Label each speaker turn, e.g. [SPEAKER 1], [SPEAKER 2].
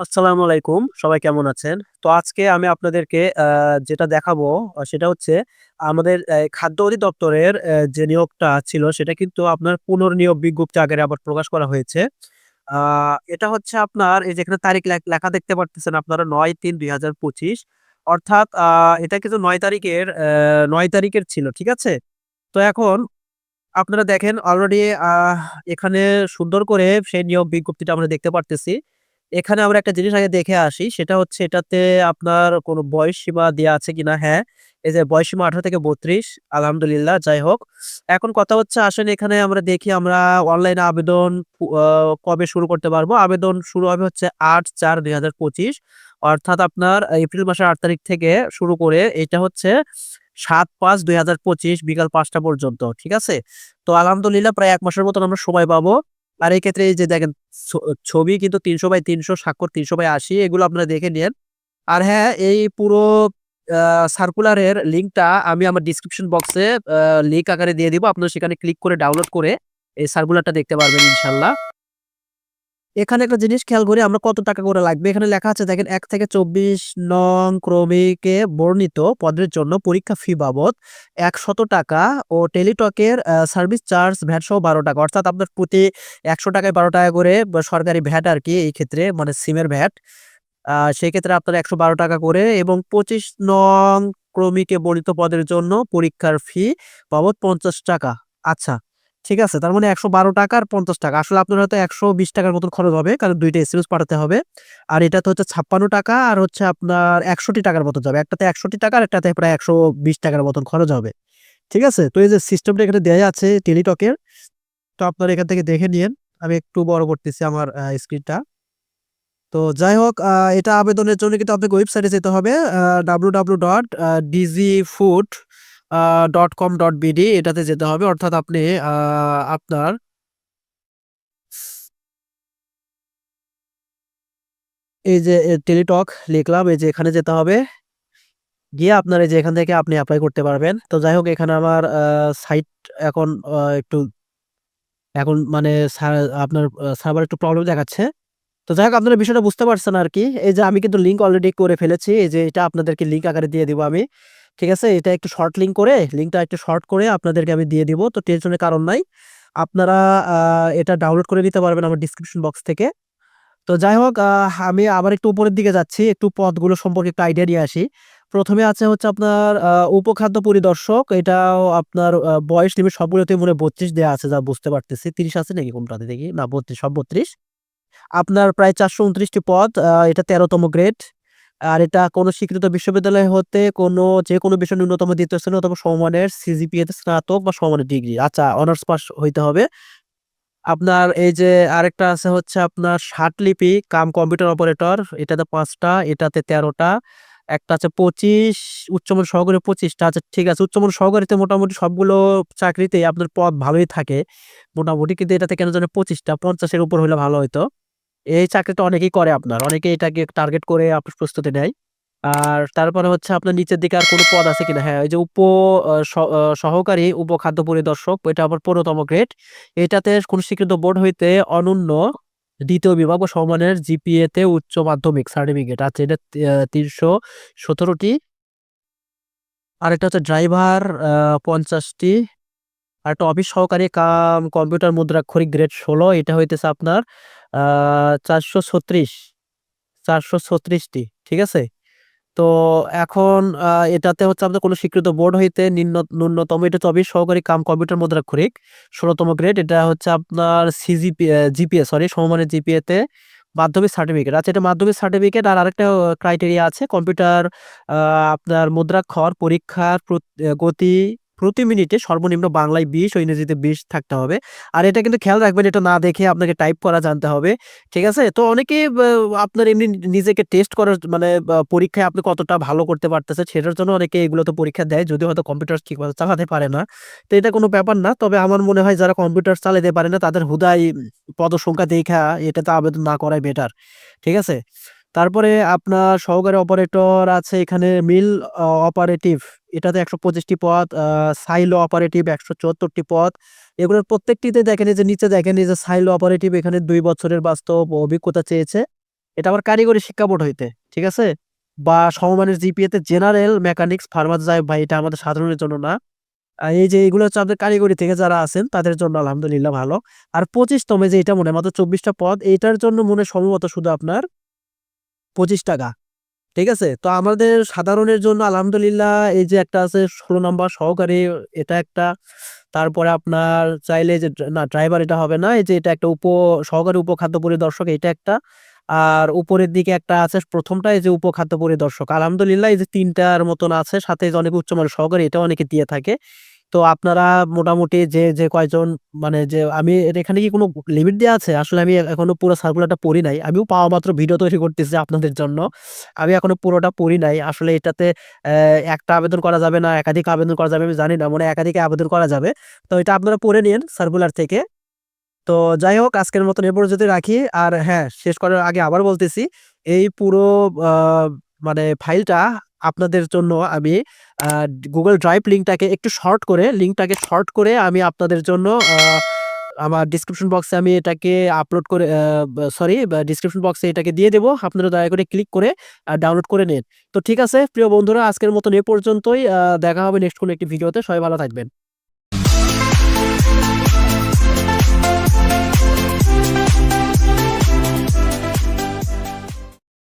[SPEAKER 1] আসসালামু আলাইকুম। সবাই কেমন আছেন? তো আজকে আমি আপনাদেরকে যেটা দেখাবো সেটা হচ্ছে আমাদের খাদ্য অধিদপ্তরের যে নিয়োগটা ছিল, সেটা কিন্তু আপনার পুনর্নিয়োগ বিজ্ঞপ্তি আগের আবার প্রকাশ করা হয়েছে। এটা হচ্ছে আপনার, এই যেখানে তারিখ লেখা দেখতে পারতেছেন আপনারা ৯-৩-২০২৫ অর্থাৎ আ এটা কিন্তু নয় তারিখের ৯ তারিখের ছিল। ঠিক আছে? তো এখন আপনারা দেখেন অলরেডি এখানে সুন্দর করে সেই নিয়োগ বিজ্ঞপ্তিটা আমরা দেখতে পারতেছি। এখানে আমরা একটা জিনিস আগে দেখে আসি। সেটা হচ্ছে এটাতে আপনার কোনো বয়স সীমা দেওয়া আছে কিনা? হ্যাঁ, এই যে বয়স সীমা ১৮ থেকে ৩২ আলহামদুলিল্লাহ যাই হোক। এখন কথা হচ্ছে আসেন এখানে আমরা দেখি আমরা অনলাইনে আবেদন কবে শুরু করতে পারব? আবেদন শুরু হবে হচ্ছে ৮-৪-২০২৫ অর্থাৎ আপনার এপ্রিল মাসের আট তারিখ থেকে শুরু করে এটা হচ্ছে ৭-৫-২০২৫ বিকাল পাঁচটা পর্যন্ত। ঠিক আছে? তো আলহামদুলিল্লাহ প্রায় এক মাসের মতন আমরা সময় পাবো। আর এই ক্ষেত্রে এই যে দেখেন ছবি কিন্তু ৩০০/৩০০ স্বাক্ষর ৩০০/৮০ এগুলো আপনারা দেখে নেন আর হ্যাঁ, এই পুরো সার্কুলারের লিঙ্কটা আমি আমার ডিসক্রিপশন বক্সে লিঙ্ক আকারে দিয়ে দিব। আপনারা সেখানে ক্লিক করে ডাউনলোড করে এই সার্কুলারটা দেখতে পারবেন ইনশাআল্লাহ। এখানে একটা জিনিস খেয়াল করি আমরা কত টাকা করে লাগবে। এখানে লেখা আছে দেখেন এক থেকে ২৪ নং ক্রমিকে বর্ণিত পদের জন্য পরীক্ষা ফি বাবদ ৳১০০ ও টেলিটকের সার্ভিস চার্জ ভ্যাট সহ ৳১২ অর্থাৎ আপনার প্রতি একশো টাকায় বারো টাকা করে সরকারি ভ্যাট আরকি এই ক্ষেত্রে মানে সিমের ভ্যাট। সেক্ষেত্রে আপনার ৳১১২ করে এবং ২৫ নং ক্রমিকে বর্ণিত পদের জন্য পরীক্ষার ফি বাবদ ৳৫০ আচ্ছা, ঠিক আছে। তার মানে ৳১১২ আর ৳৫০ আসলে আপনার হয়তো ৳১২০ টাকার মতন খরচ হবে। কারণ ২ টা এসএমএস পাঠাতে হবে। আর এটাতে হচ্ছে ৳৫৬ আর হচ্ছে আপনার একশোটি টাকার মতন যাবে। একটাতে ৳৬১ আর একটাতে প্রায় ৳১২০ টাকার মতন খরচ হবে। ঠিক আছে? তো এই যে সিস্টেমটা এখানে দেওয়া আছে টেলিটকের। তো আপনারা এখান থেকে দেখে নিন আমি একটু বড় করতেছি আমার স্ক্রিনটা। তো যাই হোক এটা আবেদনের জন্য কিন্তু আপনাকে ওয়েবসাইটে যেতে হবে আ কম ডট বিডি এটাতে যেতে হবে। অর্থাৎ আপনি আপনার এই যে টেলিটক লিখলাম, এই যে, এখানে যেতে হবে। গিয়ে আপনার এই যে, এখান থেকে আপনি অ্যাপ্লাই করতে পারবেন। তো যাই হোক, এখানে আমার সাইট এখন একটু এখন মানে আপনার সার্ভার একটু প্রবলেম দেখাচ্ছে। তো যাই হোক, আপনারা বিষয়টা বুঝতে পারছেন আর কি এই যে আমি কিন্তু লিঙ্ক অলরেডি করে ফেলেছি। এই যে এটা আপনাদেরকে লিঙ্ক আকারে দিয়ে দিব আমি। ঠিক আছে? এটা একটু শর্ট লিঙ্ক করে লিঙ্কটা একটু শর্ট করে আপনাদেরকে আমি দিয়ে দিব। তো টেনশনের কারণ নাই। আপনারা এটা ডাউনলোড করে নিতে পারবেন আমার ডেসক্রিপশন বক্স থেকে। তো যাই হোক আমি আবার একটু উপরের দিকে যাচ্ছি। একটু পদগুলো সম্পর্কে একটু আইডিয়া নিয়ে আসি। প্রথমে আছে হচ্ছে আপনার উপখাদ্য পরিদর্শক। এটাও আপনার বয়স লিমিট সবগুলোতে মনে ৩২ দেয়া আছে, যা বুঝতে পারতেছি। ৩০ আছে নাকি কোনটাতে দেখি? না ৩২ সব ৩২। আপনার প্রায় চারশো উনত্রিশটি পদ। এটা তেরোতম গ্রেড। আর এটা কোন স্বীকৃত বিশ্ববিদ্যালয় হতে কোন যেকোনো বিষয়ে ন্যূনতম ২য় শ্রেণি অথবা সমমানের সিজিপিএ তে স্নাতক বা সমমানের ডিগ্রি। আচ্ছা অনার্স পাস হইতে হবে। আপনার এই যে আরেকটা আছে হচ্ছে আপনার ষাটলিপি কাম কম্পিউটার অপারেটর। এটাতে পাঁচটা, এটাতে তেরোটা, একটা আছে ২৫ উচ্চমান সহকারী ২৫ টা। আচ্ছা ঠিক আছে। উচ্চমান সহকারীতে মোটামুটি সবগুলো চাকরিতেই আপনার পদ ভালোই থাকে। মোটামুটি কিন্তু এটাতে কেন জানি ২৫ টা ৫০ এর উপর হলে ভালো হইতো। এই চাকরিটা অনেকেই করে আপনার। অনেকে এটাকে টার্গেট করে আপনার প্রস্তুতি নেয়। আর তারপরে হচ্ছে আপনার নিচের দিকে আর কোনো পদ আছে কিনা? হ্যাঁ, ওই যে উপ সহকারী উপখাদ্য পরিদর্শক এটা আবার ১৫ তম গ্রেড। এটাতে কোন স্বীকৃত বোর্ড হইতে অনূন্য ২য় বিভাগ বা সমমানের জিপিএ তে উচ্চ মাধ্যমিক সার্টিফিকেট। আছে এটা তি আ ৩১৭ টি। আরেকটা হচ্ছে ড্রাইভার আ ৫০ টি। আরেকটা অফিস সহকারী কাম কম্পিউটার মুদ্রাক্ষরিক গ্রেড ১৬ এটা হইতেছে আপনার আ ৪৩৬ ৪৩৬ টি। ঠিক আছে? তো এখন এটাতে হচ্ছে আপনার কোনো স্বীকৃত বোর্ড হইতে নিম্ন, ন্যূনতম এটা চব্বিশ সহকারী কাম কম্পিউটার মুদ্রাক্ষরিক ১৬ তম গ্রেড। এটা হচ্ছে আপনার সিজিপি জিপিএ, সরি, সমমানের জিপিএতে মাধ্যমিক সার্টিফিকেট। আচ্ছা এটা মাধ্যমিক সার্টিফিকেট আর আরেকটা ক্রাইটেরিয়া আছে, কম্পিউটার আপনার মুদ্রাক্ষর, পরীক্ষার গতি প্রতি মিনিটে সর্বনিম্ন বাংলায় ২০ ও ইংরেজিতে ২০ থাকতে হবে। আর এটা কিন্তু খেয়াল রাখবেন, এটা না দেখে আপনাকে টাইপ করা জানতে হবে। ঠিক আছে? তো অনেকেই বা, আপনার এমনি নিজেকে টেস্ট করার মানে পরীক্ষায় আপনি কতটা ভালো করতে পারতেছে সেটার জন্য অনেকে এগুলো তো পরীক্ষা দেয়। যদিও হয়তো কম্পিউটার ঠিকমতো চালাতে পারে না। তো এটা কোনো ব্যাপার না। তবে আমার মনে হয় যারা কম্পিউটার চালাতে পারে না, তাদের হুদাই পদসংখ্যা দেইখা এটাতে আবেদন না করাই বেটার। ঠিক আছে? তারপরে আপনার সহকারী অপারেটর আছে এখানে মিল অপারেটিভ এটাতে ১২৫ টি পদ, সাইলো অপারেটিভ ১৭৪ টি পদ। এগুলোর প্রত্যেকটিতে দেখেন যে নিচে দেখেন যে সাইলো অপারেটিভ এখানে দুই বছরের বাস্তব অভিজ্ঞতা চেয়েছে। এটা আবার কারিগরি শিক্ষা বোর্ড হইতে। ঠিক আছে? বা সমমানের জিপিএতে জেনারেল মেকানিক্স ফার্মার যাই ভাই এটা আমাদের সাধারণের জন্য না। এই যে এগুলো হচ্ছে আপনাদের কারিগরি থেকে যারা আছেন তাদের জন্য আলহামদুলিল্লাহ ভালো। আর ২৫ তমে যে এটা মনে মাত্র ২৪ টা পদ এইটার জন্য মনে সম্ভবত শুধু আপনার ৳২৫ ঠিক আছে? তো আমাদের সাধারণের জন্য আলহামদুলিল্লাহ এই যে একটা আছে ষোলো নম্বর সহকারী, এটা একটা। তারপরে আপনার চাইলে যে না, ড্রাইভার এটা হবে না। এই যে এটা একটা উপ, সহকারী উপখাদ্য পরিদর্শক, এটা একটা। আর উপরের দিকে একটা আছে প্রথমটা, এই যে উপখাদ্য পরিদর্শক। আলহামদুলিল্লাহ এই যে তিনটার মতন আছে, সাথে অনেক উচ্চমানের সহকারী এটা অনেকে দিয়ে থাকে। তো আপনারা মোটামুটি যে, যে কয়জন মানে যে আমি এর এখানে কি কোনো লিমিট দেওয়া আছে? আসলে আমি এখনও পুরো সার্কুলারটা পড়ি নাই। আমিও পাওয়া মাত্র ভিডিও তৈরি করতেছি আপনাদের জন্য। আমি এখনও পুরোটা পড়ি নাই। আসলে এটাতে একটা আবেদন করা যাবে না, একাধিক আবেদন করা যাবে আমি জানি না। মনে একাধিক আবেদন করা যাবে। তো এটা আপনারা পড়ে নিন সার্কুলার থেকে। তো যাই হোক আজকের মতন এ যদি রাখি। আর হ্যাঁ, শেষ করার আগে আবার বলতেছি এই পুরো মানে ফাইলটা আপনাদের জন্য আমি গুগল ড্রাইভ লিঙ্কটাকে একটু শর্ট করে লিঙ্কটাকে শর্ট করে আমি আপনাদের জন্য আমার ডিসক্রিপশন বক্সে আমি এটাকে আপলোড করে সরি ডিসক্রিপশন বক্সে এটাকে দিয়ে দেবো আপনারা দয়া করে ক্লিক করে ডাউনলোড করে নিন। তো ঠিক আছে, প্রিয় বন্ধুরা, আজকের মতন এ পর্যন্তই। দেখা হবে নেক্সট কোনো একটি ভিডিওতে। সবাই ভালো থাকবেন।